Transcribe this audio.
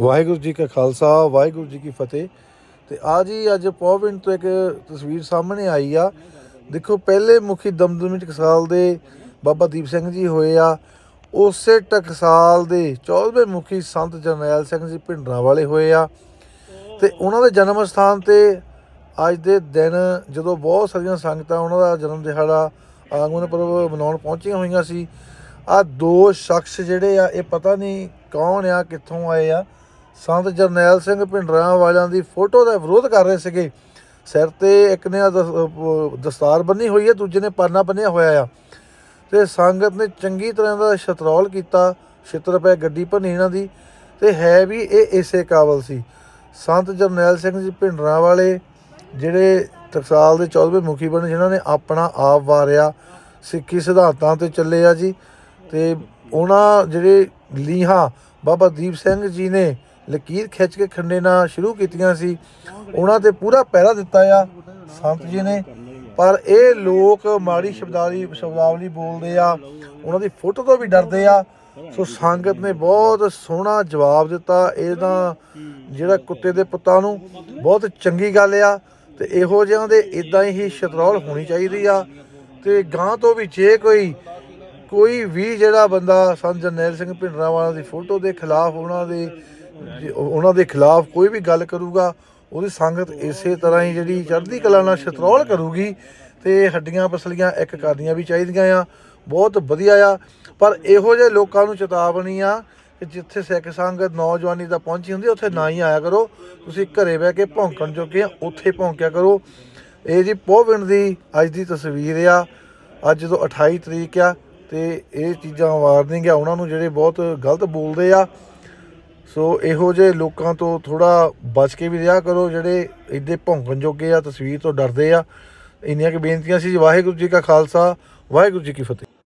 ਵਾਹਿਗੁਰੂ ਜੀ ਕਾ ਖਾਲਸਾ, ਵਾਹਿਗੁਰੂ ਜੀ ਕੀ ਫਤਿਹ। ਤੇ ਆ ਜੀ, ਅੱਜ ਪੌਵਿੰਡ ਤੋਂ ਇੱਕ ਤਸਵੀਰ ਸਾਹਮਣੇ ਆਈ ਆ। ਦੇਖੋ, ਪਹਿਲੇ ਮੁਖੀ ਦਮਦਮੀ ਟਕਸਾਲ ਦੇ ਬਾਬਾ ਦੀਪ ਸਿੰਘ ਜੀ ਹੋਏ ਆ। ਉਸੇ ਟਕਸਾਲ ਦੇ 14ਵੇਂ ਮੁਖੀ ਸੰਤ ਜਰਨੈਲ ਸਿੰਘ ਜੀ ਭਿੰਡਰਾਂ ਵਾਲੇ ਹੋਏ ਆ। ਤੇ ਉਹਨਾਂ ਦੇ ਜਨਮ ਸਥਾਨ ਤੇ ਅੱਜ ਦੇ ਦਿਨ ਜਦੋਂ ਬਹੁਤ ਸਾਰੀਆਂ ਸੰਗਤਾਂ ਉਹਨਾਂ ਦਾ ਜਨਮ ਦਿਹਾੜਾ, ਆਗਮਨ ਪੁਰਬ ਮਨਾਉਣ ਪਹੁੰਚੀਆਂ ਹੋਈਆਂ ਸੀ ਆ ਦੋ ਸ਼ਖਸ ਜਿਹੜੇ ਆ, ਇਹ ਪਤਾ ਨਹੀਂ ਕੌਣ ਆ, ਕਿੱਥੋਂ ਆਏ ਆ। ਸੰਤ ਜਰਨੈਲ ਸਿੰਘ ਭਿੰਡਰਾਂ ਵਾਲਿਆਂ ਦੀ ਫੋਟੋ ਦਾ ਵਿਰੋਧ ਕਰ ਰਹੇ ਸੀਗੇ। ਸਿਰ ਤੇ ਇੱਕ ਨੇ ਦਸ- ਦਸਤਾਰ ਬੰਨੀ ਹੋਈ ਹੈ, ਦੂਜੇ ਨੇ ਪਾਨਾ ਬੰਨਿਆ ਹੋਇਆ ਆ। ਤੇ ਸੰਗਤ ਨੇ ਚੰਗੀ ਤਰ੍ਹਾਂ ਦਾ ਛਤਰੌਲ ਕੀਤਾ, ਛਿੱਤਰ ਰੁਪਏ ਗੱਡੀ ਭੰਨੀ ਇਹਨਾਂ ਦੀ ਤੇ ਹੈ ਵੀ ਇਹ ਇਸੇ ਕਾਬਲ ਸੀ। ਸੰਤ ਜਰਨੈਲ ਸਿੰਘ ਜੀ ਭਿੰਡਰਾਂ ਵਾਲੇ ਜਿਹੜੇ ਟਕਸਾਲ ਦੇ 14ਵੇਂ ਮੁਖੀ ਬਣੇ, ਜਿਨ੍ਹਾਂ ਨੇ ਆਪਣਾ ਆਪ ਵਾਰਿਆ, ਸਿੱਖੀ ਸਿਧਾਂਤਾਂ ਤੇ ਚੱਲੇ ਆ ਜੀ। ਤੇ ਉਹਨਾਂ ਜਿਹੜੇ ਲੀਹਾਂ ਬਾਬਾ ਦੀਪ ਸਿੰਘ ਜੀ ਨੇ ਲਕੀਰ ਖਿੱਚ ਕੇ ਖੰਡੇ ਨਾਲ ਸ਼ੁਰੂ ਕੀਤੀਆਂ ਸੀ। ਉਹਨਾਂ ਤੇ ਪੂਰਾ ਪਹਿਰਾ ਦਿੱਤਾ ਆ। ਸੰਤ ਜੀ ਨੇ। ਪਰ ਇਹ ਲੋਕ ਮਾੜੀ ਸ਼ਬਦਾਵਲੀ ਸ਼ਬਦਾਵਲੀ ਬੋਲਦੇ ਆ। ਉਹਨਾਂ ਦੀ ਫੋਟੋ ਤੋਂ ਵੀ ਡਰਦੇ ਆ। ਸੋ ਸੰਗਤ ਨੇ ਬਹੁਤ ਸੋਹਣਾ ਜਵਾਬ ਦਿੱਤਾ। ਇਹਦਾ ਜਿਹੜਾ ਕੁੱਤੇ ਦੇ ਪੁੱਤਾਂ ਨੂੰ ਬਹੁਤ ਚੰਗੀ ਗੱਲ ਆ। ਤੇ ਇਹੋ ਜਿਹਾਂ ਦੇ ਇਦਾਂ ਹੀ ਸ਼ਤਰੌਲ ਹੋਣੀ ਚਾਹੀਦੀ ਆ। ਤੇ ਗਾਂ ਤੋਂ ਵੀ ਜੇ ਕੋਈ ਕੋਈ ਵੀ ਜਿਹੜਾ ਬੰਦਾ ਸੰਤ ਜਰਨੈਲ ਸਿੰਘ ਭਿੰਡਰਾਂ ਵਾਲਿਆਂ ਦੀ ਫੋਟੋ ਦੇ ਖਿਲਾਫ ਉਹਨਾਂ ਦੇ ਜੇ ਉਹਨਾਂ ਦੇ ਖਿਲਾਫ ਕੋਈ ਵੀ ਗੱਲ ਕਰੂਗਾ, ਉਹਦੀ ਸੰਗਤ ਇਸੇ ਤਰ੍ਹਾਂ ਹੀ ਜਿਹੜੀ ਚੜ੍ਹਦੀ ਕਲਾ ਨਾਲ ਸ਼ਤਰੌਲ ਕਰੂਗੀ ਤੇ ਹੱਡੀਆਂ ਪਸਲੀਆਂ ਇੱਕ ਕਰਨੀਆਂ ਵੀ ਚਾਹੀਦੀਆਂ ਆ। ਬਹੁਤ ਵਧੀਆ ਆ। ਪਰ ਇਹੋ ਜਿਹੇ ਲੋਕਾਂ ਨੂੰ ਚੇਤਾਵਨੀ ਆ ਕਿ ਜਿੱਥੇ ਸਿੱਖ ਸੰਗਤ ਨੌਜਵਾਨੀ ਦਾ ਪਹੁੰਚੀ ਹੁੰਦੀ, ਉੱਥੇ ਨਾ ਹੀ ਆਇਆ ਕਰੋ। ਤੁਸੀਂ ਘਰੇ ਬਹਿ ਕੇ ਭੌਂਕਣ ਜੋਗੇ ਆ, ਉੱਥੇ ਭੌਂਕਿਆ ਕਰੋ। ਇਹ ਜੀ ਪੋਵਿੰਡ ਦੀ ਅੱਜ ਦੀ ਤਸਵੀਰ ਆ। ਅੱਜ ਜਦੋਂ 28 ਤਰੀਕ ਆ ਤੇ ਇਹ ਚੀਜ਼ਾਂ ਵਾਰਨਿੰਗ ਆ। ਉਹਨਾਂ ਨੂੰ ਜਿਹੜੇ ਬਹੁਤ ਗਲਤ ਬੋਲਦੇ ਆ ਸੋ ਇਹੋ ਜਿਹੇ ਲੋਕਾਂ ਤੋਂ ਥੋੜਾ ਬਚ ਕੇ ਵੀ ਰਿਹਾ ਕਰੋ, ਜਿਹੜੇ ਇੱਦੇ ਭੌਂਕਣ ਜੋਗੇ ਆ, ਤਸਵੀਰ ਤੋਂ ਡਰਦੇ ਆ ਇੰਨੀਆਂ ਕਿ ਬੇਨਤੀਆਂ ਸੀ ਜੀ। ਵਾਹਿਗੁਰੂ ਜੀ ਕਾ ਖਾਲਸਾ, ਵਾਹਿਗੁਰੂ ਜੀ ਕੀ ਫਤਿਹ